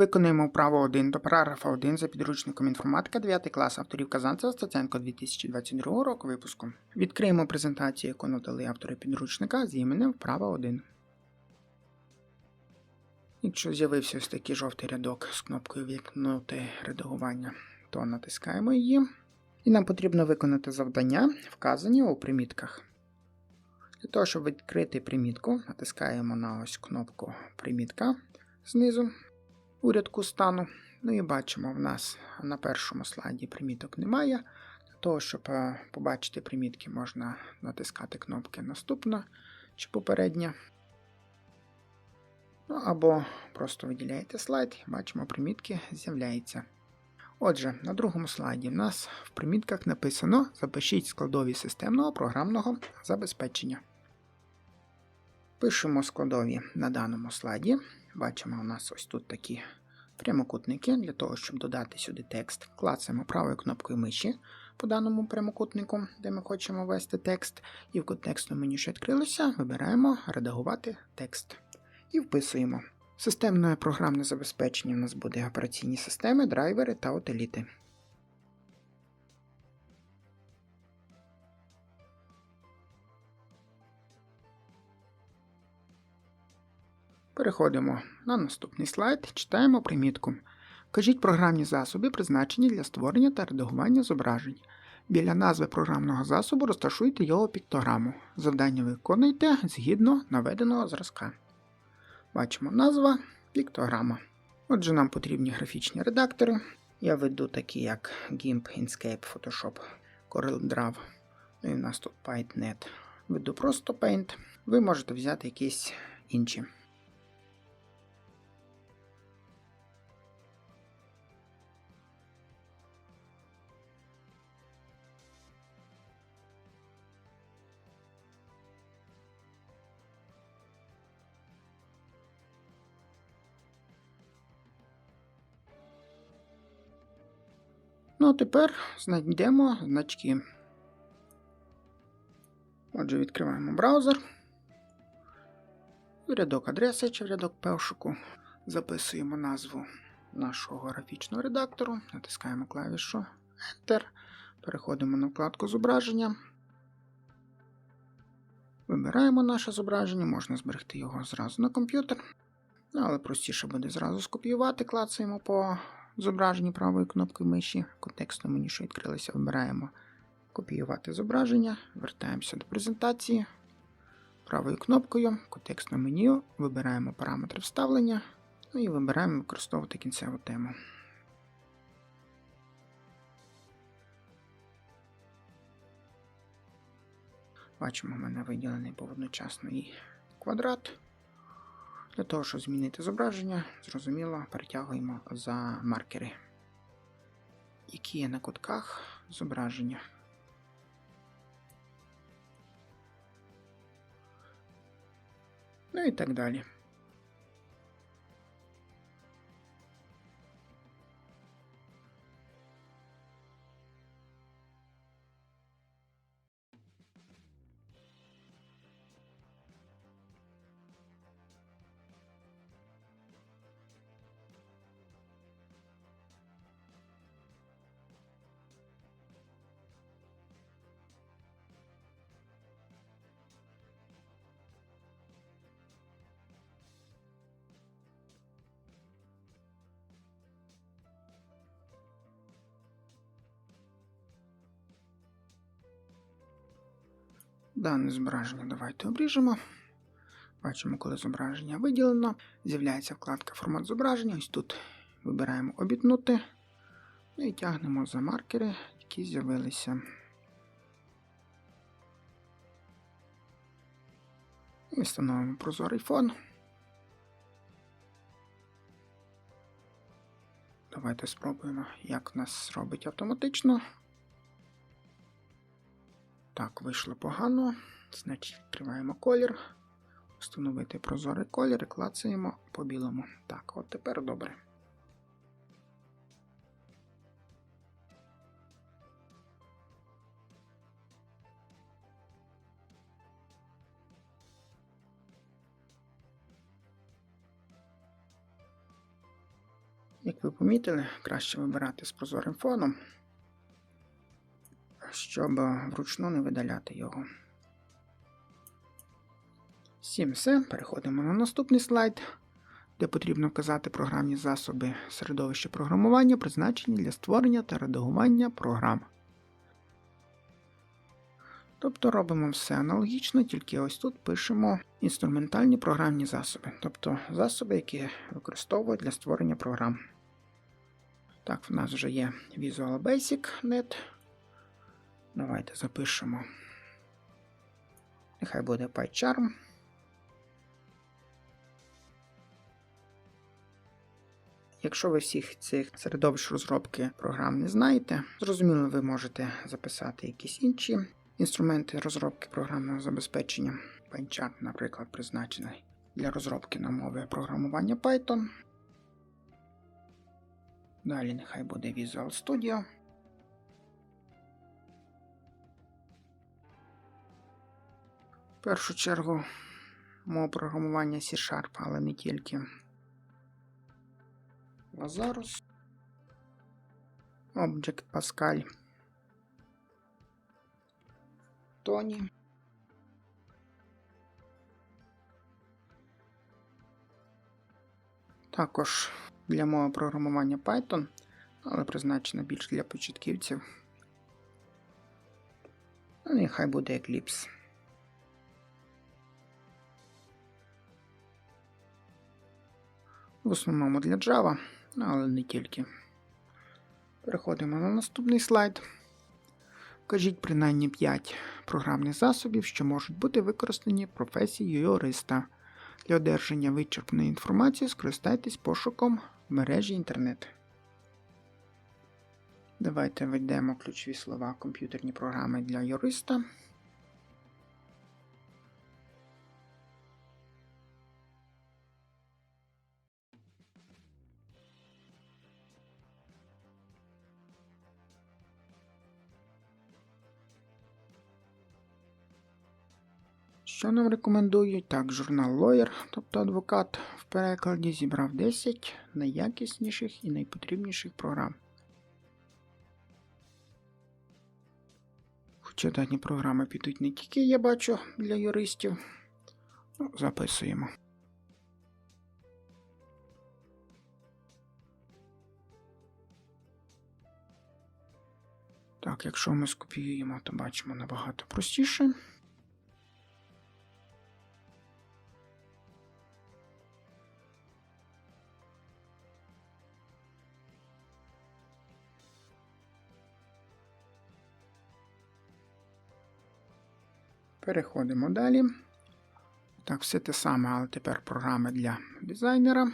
Виконуємо вправу 1 до параграфа 1 за підручником інформатика 9 клас авторів Казанцева Стаценко 2022 року випуску. Відкриємо презентацію, яку надали автори підручника з іменем вправа 1. Якщо з'явився ось такий жовтий рядок з кнопкою Вікнути редагування, то натискаємо її. І нам потрібно виконати завдання, вказані у примітках. Для того, щоб відкрити примітку, натискаємо на ось кнопку примітка знизу у рядку стану. Ну і бачимо, в нас на першому слайді приміток немає. Для того, щоб е, побачити примітки, можна натискати кнопки Наступна чи попередня. Ну або просто виділяєте слайд, бачимо, примітки з'являються. Отже, на другому слайді в нас в примітках написано Запишіть складові системного програмного забезпечення. Пишемо складові на даному слайді. Бачимо, у нас ось тут такі прямокутники. Для того, щоб додати сюди текст, клацаємо правою кнопкою миші по даному прямокутнику, де ми хочемо ввести текст. І в контекстному меню, що відкрилося, вибираємо Редагувати текст і вписуємо. Системне програмне забезпечення у нас буде операційні системи, драйвери та утиліти. Переходимо на наступний слайд, читаємо примітку. Вкажіть програмні засоби, призначені для створення та редагування зображень. Біля назви програмного засобу розташуйте його піктограму. Завдання виконуйте згідно наведеного зразка. Бачимо назва піктограма. Отже, нам потрібні графічні редактори. Я веду такі, як GIMP, Inkscape, Photoshop, CorelDRAW. Ну і в нас тут PyNet. Веду просто Paint. Ви можете взяти якісь інші. Ну, а тепер знайдемо значки. Отже, відкриваємо браузер. В рядок адреси чи в рядок пошуку. Записуємо назву нашого графічного редактору, натискаємо клавішу Enter. Переходимо на вкладку зображення. Вибираємо наше зображення, можна зберегти його зразу на комп'ютер. Але простіше буде зразу скопіювати, клацаємо по зображенні правою кнопкою миші. В контекстному меню, що відкрилося, вибираємо копіювати зображення, вертаємося до презентації. Правою кнопкою в меню вибираємо параметри вставлення ну і вибираємо використовувати кінцеву тему. Бачимо, в мене виділений і квадрат. Для того, щоб змінити зображення, зрозуміло, перетягуємо за маркери, які є на кутках зображення. Ну і так далі. Дане зображення давайте обріжемо. Бачимо, коли зображення виділено. З'являється вкладка Формат зображення. Ось тут вибираємо обітнути. Ну і тягнемо за маркери, які з'явилися. І встановимо прозорий фон. Давайте спробуємо, як нас робить автоматично. Так, вийшло погано. Значить, відкриваємо колір. Встановити прозорий колір і клацаємо по білому. Так, от тепер добре. Як ви помітили, краще вибирати з прозорим фоном, щоб вручну не видаляти його. Всім все. Переходимо на наступний слайд, де потрібно вказати програмні засоби середовища програмування, призначені для створення та редагування програм. Тобто робимо все аналогічно, тільки ось тут пишемо інструментальні програмні засоби, тобто засоби, які використовують для створення програм. Так, в нас вже є Visual Basic Net. Давайте запишемо. Нехай буде PyCharm. Якщо ви всіх цих середовищ розробки програм не знаєте, зрозуміло, ви можете записати якісь інші інструменти розробки програмного забезпечення. PyCharm, наприклад, призначений для розробки на мови програмування Python. Далі нехай буде Visual Studio. В першу чергу мова програмування C-Sharp, але не тільки. Lazarus. Object Pascal. Тоні. Також для мови програмування Python, але призначена більш для початківців. Ну, нехай буде Eclipse. В основному для Java, але не тільки. Переходимо на наступний слайд. Вкажіть принаймні 5 програмних засобів, що можуть бути використані професією юриста. Для одержання вичерпної інформації скористайтесь пошуком в мережі інтернет. Давайте введемо ключові слова комп'ютерні програми для юриста. Що нам рекомендують? Так, журнал Lawyer, тобто адвокат в перекладі, зібрав 10 найякісніших і найпотрібніших програм. Хоча дані програми підуть не тільки, я бачу, для юристів. Ну, Записуємо. Так, якщо ми скопіюємо, то бачимо набагато простіше. Переходимо далі. Так, все те саме, але тепер програми для дизайнера.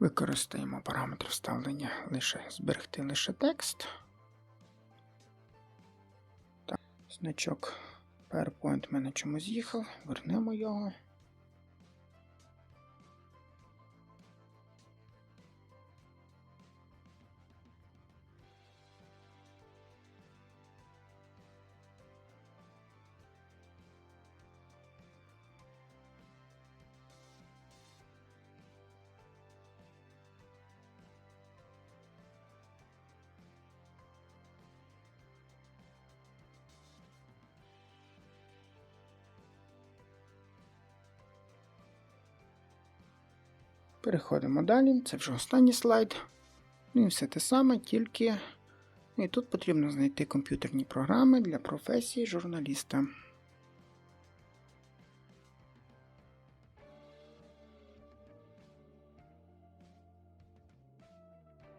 Використаємо параметр вставлення лише зберегти лише текст. Значок PowerPoint в мене чомусь з'їхав, вернемо його. Переходимо далі, це вже останній слайд. Ну і все те саме, тільки і тут потрібно знайти комп'ютерні програми для професії журналіста.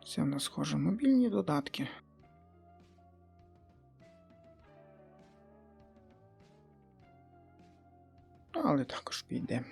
Це в нас схоже мобільні додатки. Але також піде.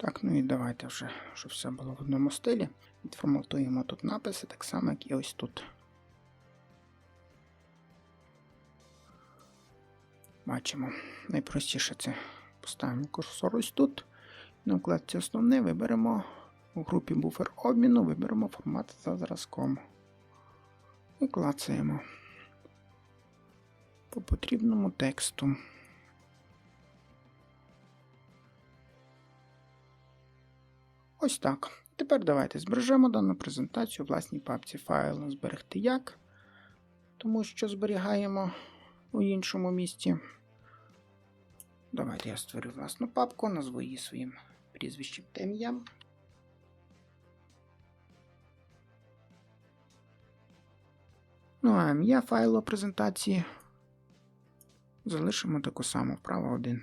Так, ну і давайте вже, щоб все було в одному стилі. Відформатуємо тут написи, так само, як і ось тут. Бачимо. Найпростіше це поставимо курсор ось тут. На вкладці основне виберемо у групі буфер обміну, виберемо формат за зразком. І клацаємо по потрібному тексту. Ось так. Тепер давайте збережемо дану презентацію у власній папці файл зберегти як, тому що зберігаємо у іншому місці. Давайте я створю власну папку, назву її своїм прізвищем та ім'ям. Ну а ім'я файлу презентації залишимо таку саму вправо 1.